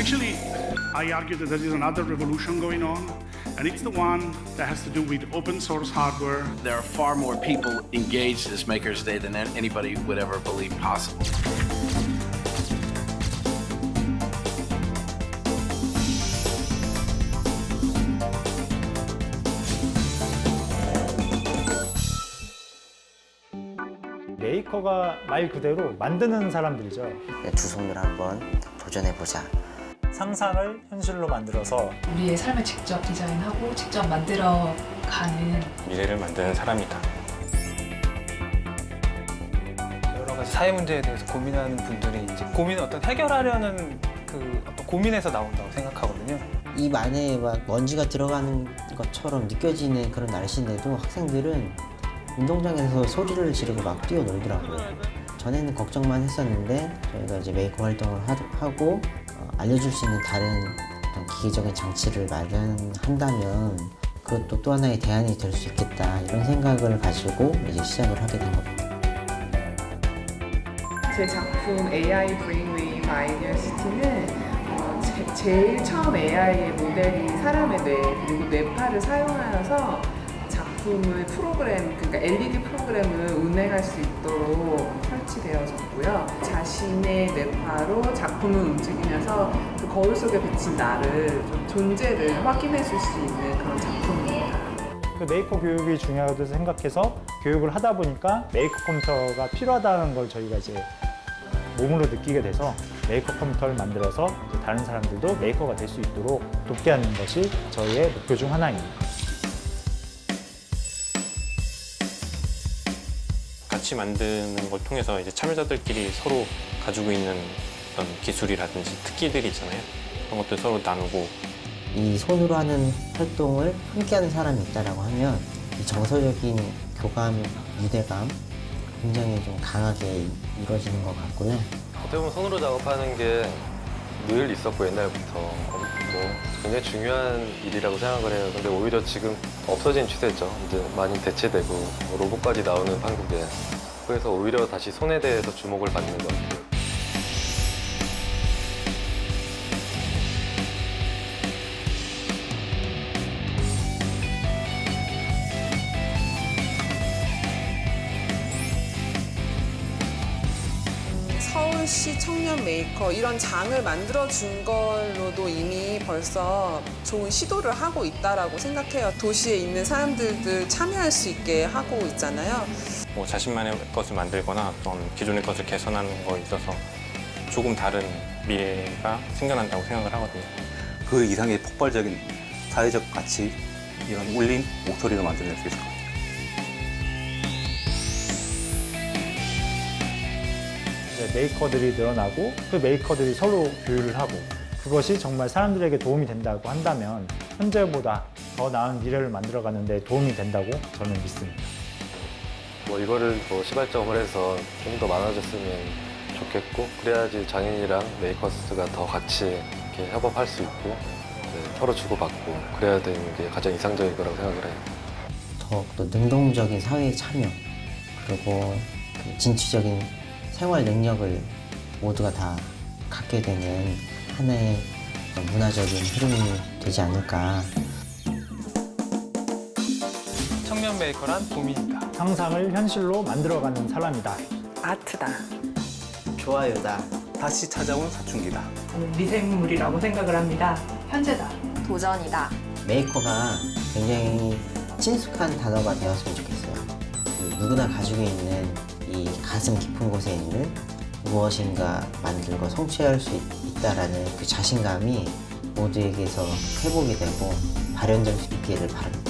Essentially, I argue that there is another revolution going on, and it's the one that has to do with open source hardware. There are far more people engaged as Makers Day than anybody would ever believe possible. 메이커가 말 그대로 만드는 사람들이죠. 네, 두 손으로 한번 도전해보자. 상상을 현실로 만들어서 우리의 삶을 직접 디자인하고 직접 만들어 가는 미래를 만드는 사람이다. 여러 가지 사회 문제에 대해서 고민하는 분들이 이제 고민을 어떤 해결하려는 그 어떤 고민에서 나온다고 생각하거든요. 입 안에 막 먼지가 들어가는 것처럼 느껴지는 그런 날씨인데도 학생들은 운동장에서 소리를 지르고 막 뛰어놀더라고요. 전에는 걱정만 했었는데 저희가 이제 메이커 활동을 하- 하고 어, 알려줄 수 있는 다른 기계적인 장치를 마련한다면 그것도 또 하나의 대안이 될 수 있겠다 이런 생각을 가지고 이제 시작을 하게 된 겁니다. 제 작품 AI Brainwave Ideasity는 어, 제, 제일 처음 AI의 모델이 사람의 뇌 그리고 뇌파를 사용하여서 작품을 프로그램 그러니까 LED 프로그램을 운행할 수 있도록 설치되어졌고요. 자신의 뇌파로 작품을 움직이면서 그 거울 속에 비친 나를 좀 존재를 확인해 줄 수 있는 그런 작품입니다. 그 메이커 교육이 중요하다고 생각해서 교육을 하다 보니까 메이커 컴퓨터가 필요하다는 걸 저희가 이제 몸으로 느끼게 돼서 메이커 컴퓨터를 만들어서 다른 사람들도 메이커가 될 수 있도록 돕게 하는 것이 저희의 목표 중 하나입니다. 같이 만드는 걸 통해서 이제 참여자들끼리 서로 가지고 있는 어떤 기술이라든지 특기들이 있잖아요. 그런 것들 서로 나누고 이 손으로 하는 활동을 함께하는 사람이 있다라고 하면 이 정서적인 교감, 유대감 굉장히 좀 강하게 이루어지는 것 같고요. 어떻게 보면 손으로 작업하는 게 늘 있었고 옛날부터 뭐 굉장히 중요한 일이라고 생각을 해요. 근데 오히려 지금 없어진 추세죠. 이제 많이 대체되고 뭐 로봇까지 나오는 한국에 그래서 오히려 다시 손에 대해서 주목을 받는 것 같아요. 서울시 청년 메이커 이런 장을 만들어 준 걸로도 이미 벌써 좋은 시도를 하고 있다라고 생각해요. 도시에 있는 사람들들 참여할 수 있게 하고 있잖아요. 뭐 자신만의 것을 만들거나 어떤 기존의 것을 개선하는 거에 있어서 조금 다른 미래가 생겨난다고 생각을 하거든요. 그 이상의 폭발적인 사회적 가치, 이런 울림, 목소리를 만들어낼 수 있을 것 같아요. 메이커들이 늘어나고 그 메이커들이 서로 교류를 하고 그것이 정말 사람들에게 도움이 된다고 한다면 현재보다 더 나은 미래를 만들어가는 데 도움이 된다고 저는 믿습니다. 뭐 이거를 뭐 시발점을 해서 좀 더 많아졌으면 좋겠고 그래야지 장인이랑 메이커스가 더 같이 이렇게 협업할 수 있고 네, 서로 주고받고 그래야 되는 게 가장 이상적인 거라고 생각을 해요. 더욱더 능동적인 사회 참여 그리고 그 진취적인 생활 능력을 모두가 다 갖게 되는 하나의 문화적인 흐름이 되지 않을까 청년 메이커란 봄입니다. 상상을 현실로 만들어가는 사람이다. 아트다. 좋아요다 다시 찾아온 사춘기다. 저는 미생물이라고 생각을 합니다. 현재다. 도전이다. 메이커가 굉장히 친숙한 단어가 되었으면 좋겠어요. 그 누구나 가지고 있는 이 가슴 깊은 곳에 있는 무엇인가 만들고 성취할 수 있- 있다라는 그 자신감이 모두에게서 회복이 되고 발현될 수 있기를 바랍니다.